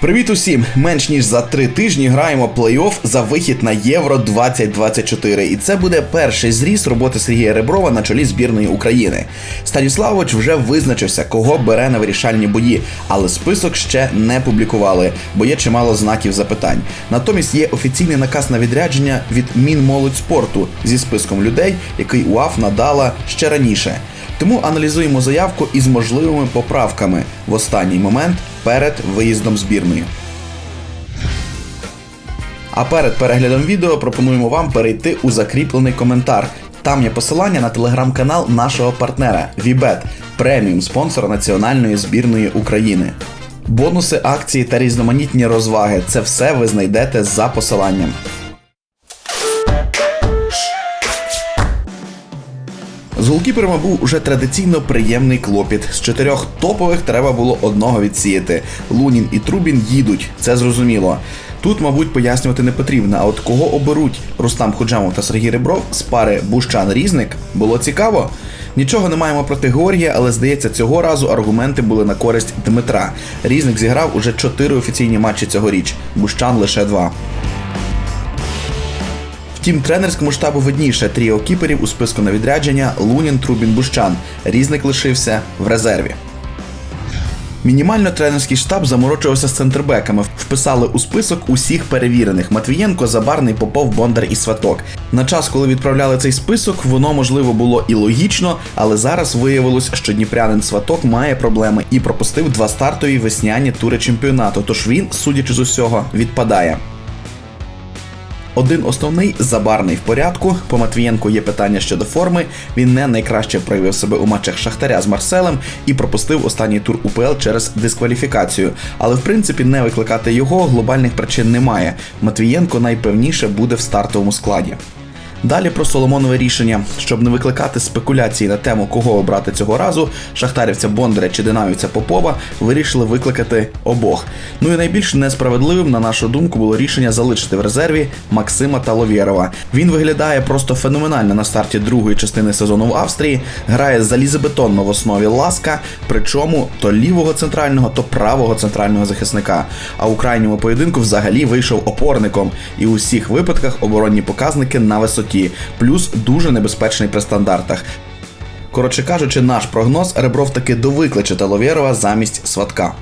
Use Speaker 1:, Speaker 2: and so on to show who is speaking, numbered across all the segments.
Speaker 1: Привіт усім! Менш ніж за три тижні граємо плей-офф за вихід на Євро 2024. І це буде перший зріз роботи Сергія Реброва на чолі збірної України. Станіславович вже визначився, кого бере на вирішальні бої, але список ще не публікували, бо є чимало знаків запитань. Натомість є офіційний наказ на відрядження від Мінмолодьспорту зі списком людей, який УАФ надала ще раніше. Тому аналізуємо заявку із можливими поправками в останній момент перед виїздом збірної. А перед переглядом відео пропонуємо вам перейти у закріплений коментар. Там є посилання на телеграм-канал нашого партнера Вібет, преміум спонсора національної збірної України. Бонуси, акції та різноманітні розваги це все ви знайдете за посиланням. З голкіперами був уже традиційно приємний клопіт. З чотирьох топових треба було одного відсіяти. Лунін і Трубін їдуть, це зрозуміло. Тут, мабуть, пояснювати не потрібно. А от кого оберуть Рустам Худжамов та Сергій Ребров з пари Бущан Різник було цікаво. Нічого не маємо проти Георгія, але здається, цього разу аргументи були на користь Дмитра. Різник зіграв уже чотири офіційні матчі цьогоріч, Бущан лише два. Втім, тренерському штабу видніше тріо кіперів у списку на відрядження Лунін, Трубін, Бущан. Різник лишився в резерві. Мінімально тренерський штаб заморочувався з центрбеками. Вписали у список усіх перевірених: Матвієнко, Забарний, Попов, Бондар і Сваток. На час, коли відправляли цей список, воно можливо було і логічно, але зараз виявилось, що дніпрянин Сваток має проблеми і пропустив два стартові весняні тури чемпіонату. Тож він, судячи з усього, відпадає. Один основний забарний в порядку. По Матвієнку є питання щодо форми. Він не найкраще проявив себе у матчах Шахтаря з Марселем і пропустив останній тур УПЛ через дискваліфікацію. Але в принципі не викликати його глобальних причин немає. Матвієнко найпевніше буде в стартовому складі. Далі про Соломонове рішення, щоб не викликати спекуляції на тему, кого обрати цього разу, шахтарівця Бондаря чи динамівця Попова вирішили викликати обох. Ну і найбільш несправедливим, на нашу думку, було рішення залишити в резерві Максима Таловєрова. Він виглядає просто феноменально на старті другої частини сезону в Австрії, грає залізобетонно в основі ласка, причому то лівого центрального, то правого центрального захисника. А у крайньому поєдинку взагалі вийшов опорником, і у всіх випадках оборонні показники на висоті плюс дуже небезпечний при стандартах. Коротше кажучи, наш прогноз Ребров таки довикличе Таловєрова замість сватка.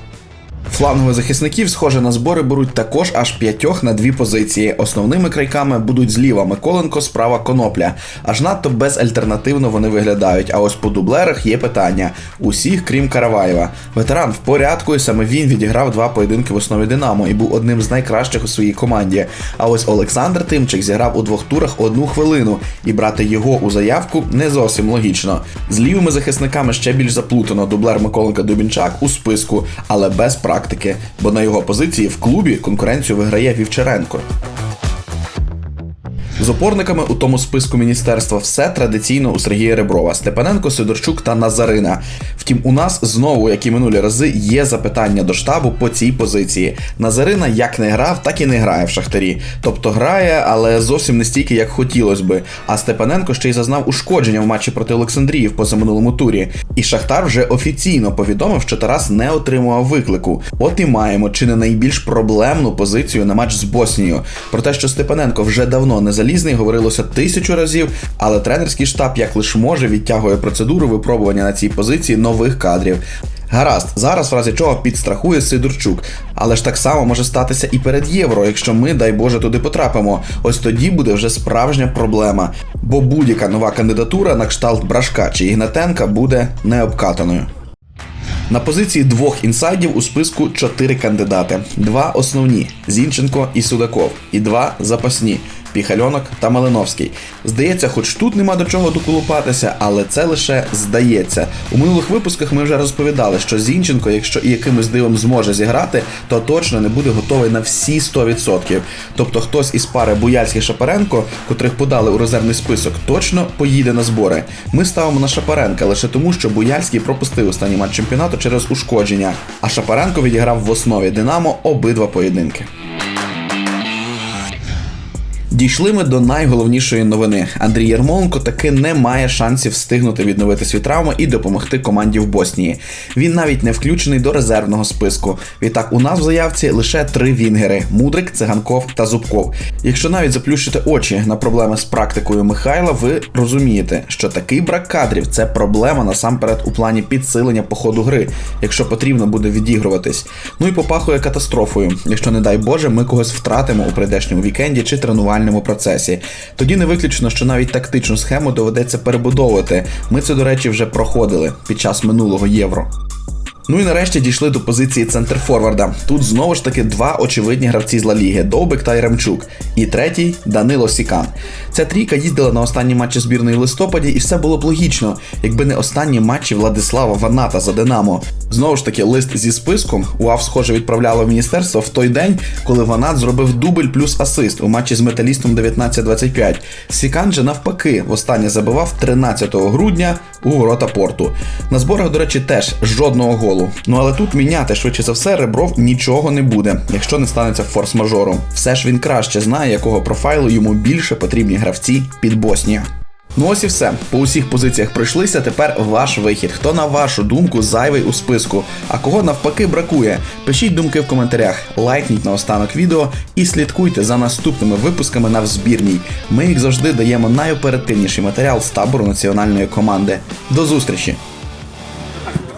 Speaker 1: Флангових захисників, схоже на збори, беруть також аж п'ятьох на дві позиції. Основними крайками будуть зліва Миколенко, справа Конопля. Аж надто безальтернативно вони виглядають. А ось по дублерах є питання: усіх, крім Караваєва. Ветеран в порядку, і саме він відіграв два поєдинки в основі Динамо і був одним з найкращих у своїй команді. А ось Олександр Тимчик зіграв у двох турах одну хвилину, і брати його у заявку не зовсім логічно. З лівими захисниками ще більш заплутано. Дублер Миколенка Дубінчак у списку, але без практики, бо на його позиції в клубі конкуренцію виграє Вівчаренко. З опорниками у тому списку міністерства все традиційно у Сергія Реброва, Степаненко, Сидорчук та Назарина. Втім, у нас знову, як і минулі рази, є запитання до штабу по цій позиції. Назарина як не грав, так і не грає в шахтарі. Тобто грає, але зовсім не стільки, як хотілося би. А Степаненко ще й зазнав ушкодження в матчі проти Олександрії в позаминулому турі. І Шахтар вже офіційно повідомив, що Тарас не отримував виклику. От і маємо чи не найбільш проблемну позицію на матч з Боснією. Про те, що Степаненко вже давно не залізний, говорилося тисячу разів, але тренерський штаб як лиш може відтягує процедуру випробування на цій позиції нових кадрів. Гаразд, зараз в разі чого підстрахує Сидорчук, але ж так само може статися і перед євро, якщо ми, дай Боже, туди потрапимо. Ось тоді буде вже справжня проблема, бо будь-яка нова кандидатура на кшталт Брашка чи Ігнатенка буде необкатаною. На позиції двох інсайдів у списку чотири кандидати: два основні Зінченко і Судаков, і два запасні. Піхальонок та Малиновський. Здається, хоч тут нема до чого доколупатися, але це лише здається. У минулих випусках ми вже розповідали, що Зінченко, якщо і якимось дивом зможе зіграти, то точно не буде готовий на всі 100%. Тобто хтось із пари Буяльський Шапаренко, котрих подали у резервний список, точно поїде на збори. Ми ставимо на Шапаренка лише тому, що Буяльський пропустив останній матч чемпіонату через ушкодження, а Шапаренко відіграв в основі Динамо обидва поєдинки. Дійшли ми до найголовнішої новини. Андрій Ярмоленко таки не має шансів встигнути відновити свій травми і допомогти команді в Боснії. Він навіть не включений до резервного списку. Відтак, у нас в заявці лише три вінгери: Мудрик, Циганков та Зубков. Якщо навіть заплющити очі на проблеми з практикою Михайла, ви розумієте, що такий брак кадрів це проблема насамперед у плані підсилення по ходу гри, якщо потрібно буде відігруватись. Ну і попахує катастрофою, якщо, не дай Боже, ми когось втратимо у прийдешньому вікенді чи тренувальному процесі. Тоді не виключно, що навіть тактичну схему доведеться перебудовувати. Ми це, до речі, вже проходили під час минулого євро. Ну і нарешті дійшли до позиції центрфорварда. Тут знову ж таки два очевидні гравці з Ла Ліги Довбик та Яремчук. І третій Данило Сікан. Ця трійка їздила на останні матчі збірної листопаді, і все було б логічно, якби не останні матчі Владислава Ваната за Динамо. Знову ж таки, лист зі списком УАВ, схоже, відправляло в міністерство в той день, коли Ванат зробив дубль плюс асист у матчі з металістом 19-25. Сікан же навпаки востаннє забивав 13 грудня у ворота порту. На зборах, до речі, теж жодного голу. Ну але тут міняти швидше за все Ребров нічого не буде, якщо не станеться форс-мажором. Все ж він краще знає, якого профайлу йому більше потрібні гравці під Боснію. Ну ось і все. По усіх позиціях пройшлися. Тепер ваш вихід. Хто на вашу думку зайвий у списку, а кого навпаки бракує? Пишіть думки в коментарях, лайкніть на останок відео і слідкуйте за наступними випусками на взбірній. Ми, як завжди, даємо найоперативніший матеріал з табору національної команди. До зустрічі!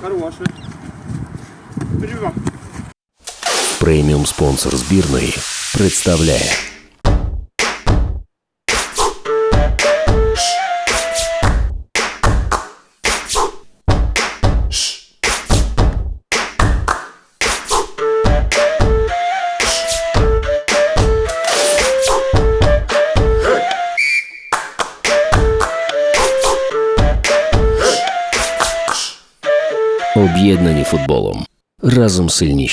Speaker 2: Хороший. Перебивам.
Speaker 3: Преміум спонсор збірної представляє Об'єднані футболом разом сильніші.